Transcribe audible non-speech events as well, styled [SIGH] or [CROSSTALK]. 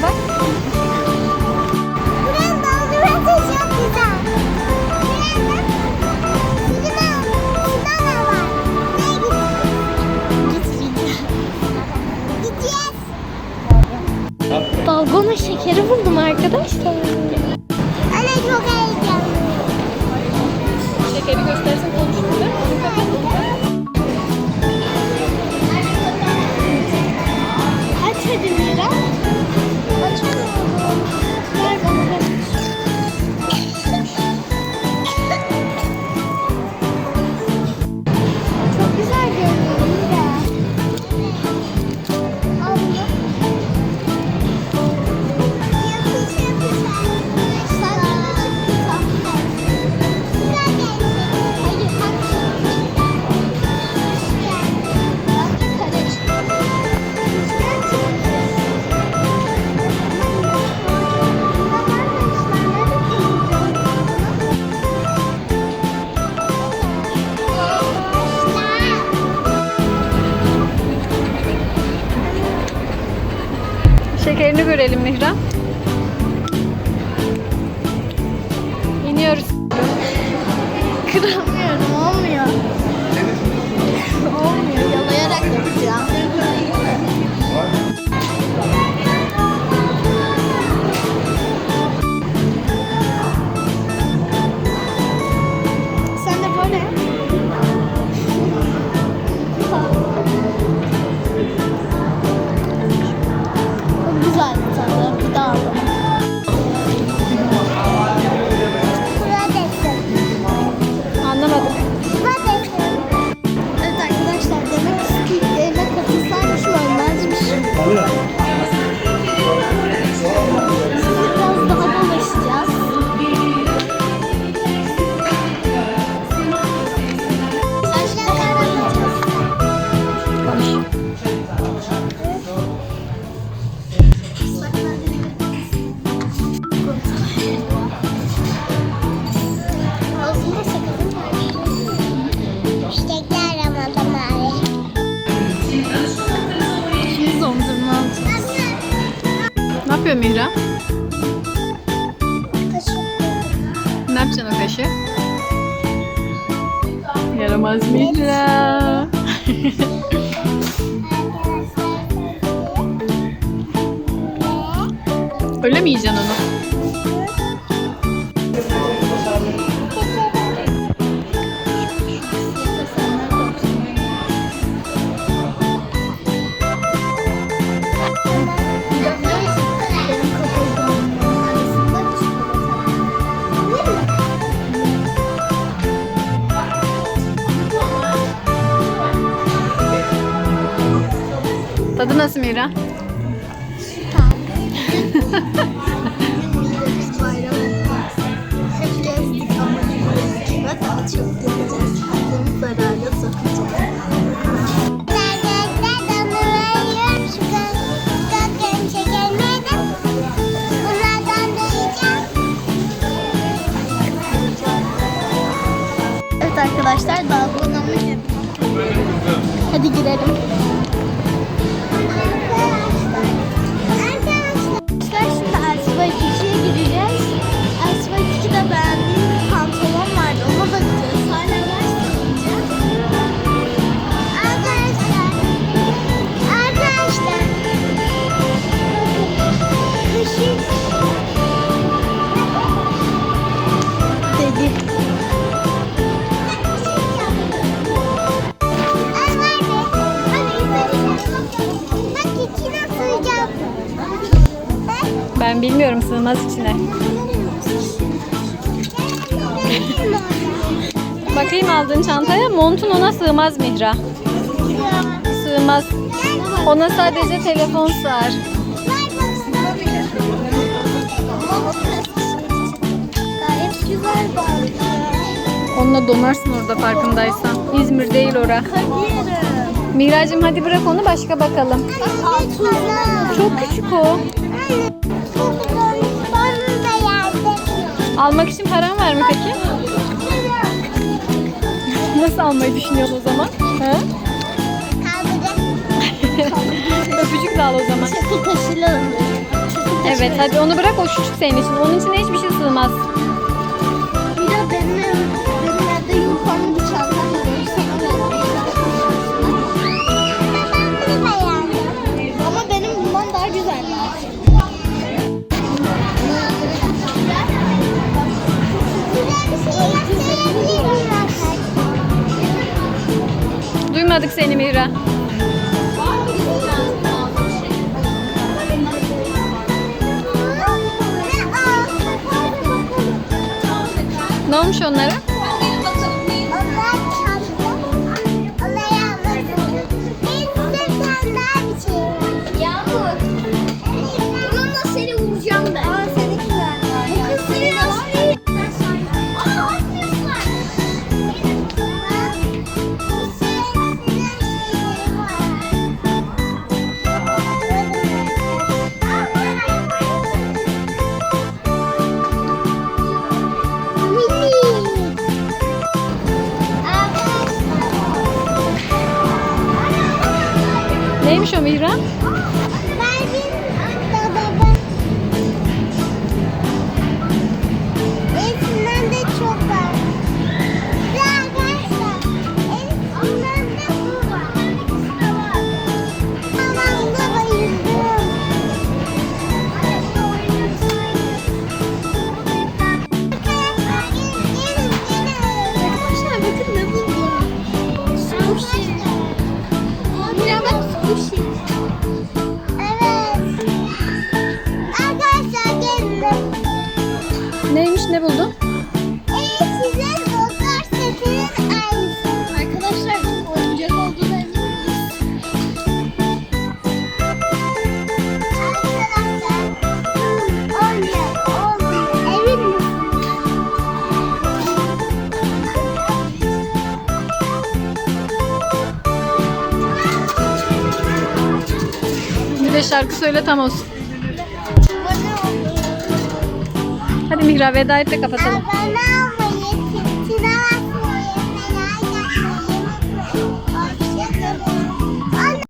Şuraya bak. Buranın dondurması çok güzel. Dalgona şekeri buldum arkadaşlar. Ana çok heyecanlı. Şekeri göstersen konuşuruz. Aç hadi. Görelim Mihran. İniyoruz. Kıramıyorum, Ne yapacaksın o kaşı? Yaramaz Mihra. [LAUGHS] Öyle mi yiyeceksin onu? Bunlardan da yiyeceğim. Evet arkadaşlar yapıyoruz. Hadi girelim. Ben bilmiyorum sığmaz içine. Bakayım aldığın çantaya montun ona sığmaz Mihra. Sığmaz. Ona sadece telefon sığar. Onunla donarsın orada farkındaysan. İzmir değil ora. Hadi Mihracığım hadi bırak onu başka bakalım. Çok küçük o. Almak için paran var mı peki? [LAUGHS] Nasıl almayı düşünüyorsun o zaman? Ha? [LAUGHS] Öpücük de al o zaman. Çakıl taşıyla alırım. Çakıl taşı Evet hadi onu bırak o küçük senin için. Onun içine hiçbir şey sığmaz. Bir de benim, Duymadık seni Mihra. Ne olmuş onlara? Neymiş o Mihran? Bir de şarkı söyle tam olsun. Hadi Mihra veda et de kapatalım. Abone